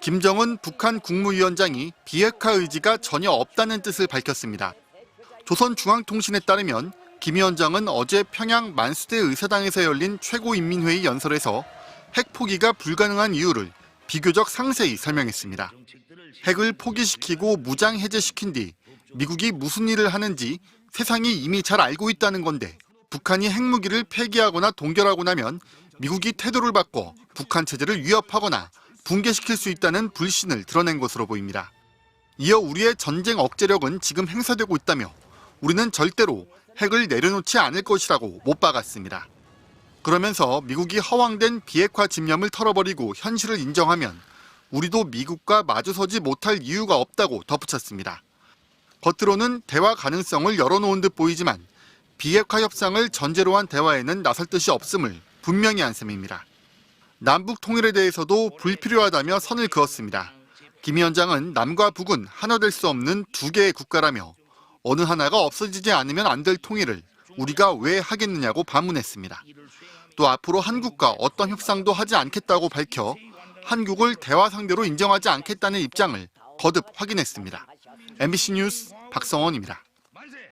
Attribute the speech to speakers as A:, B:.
A: 김정은 북한 국무위원장이 비핵화 의지가 전혀 없다는 뜻을 밝혔습니다. 조선중앙통신에 따르면 김 위원장은 어제 평양 만수대 의사당에서 열린 최고인민회의 연설에서 핵 포기가 불가능한 이유를 비교적 상세히 설명했습니다. 핵을 포기시키고 무장 해제시킨 뒤 미국이 무슨 일을 하는지 세상이 이미 잘 알고 있다는 건데 북한이 핵무기를 폐기하거나 동결하고 나면 미국이 태도를 바꿔 북한 체제를 위협하거나 붕괴시킬 수 있다는 불신을 드러낸 것으로 보입니다. 이어 우리의 전쟁 억제력은 지금 행사되고 있다며 우리는 절대로 핵을 내려놓지 않을 것이라고 못 박았습니다. 그러면서 미국이 허황된 비핵화 집념을 털어버리고 현실을 인정하면 우리도 미국과 마주서지 못할 이유가 없다고 덧붙였습니다. 겉으로는 대화 가능성을 열어놓은 듯 보이지만 비핵화 협상을 전제로 한 대화에는 나설 뜻이 없음을 분명히 한 셈입니다. 남북 통일에 대해서도 불필요하다며 선을 그었습니다. 김 위원장은 남과 북은 하나 될 수 없는 두 개의 국가라며 어느 하나가 없어지지 않으면 안 될 통일을 우리가 왜 하겠느냐고 반문했습니다. 또 앞으로 한국과 어떤 협상도 하지 않겠다고 밝혀 한국을 대화 상대로 인정하지 않겠다는 입장을 거듭 확인했습니다. MBC 뉴스 박성원입니다.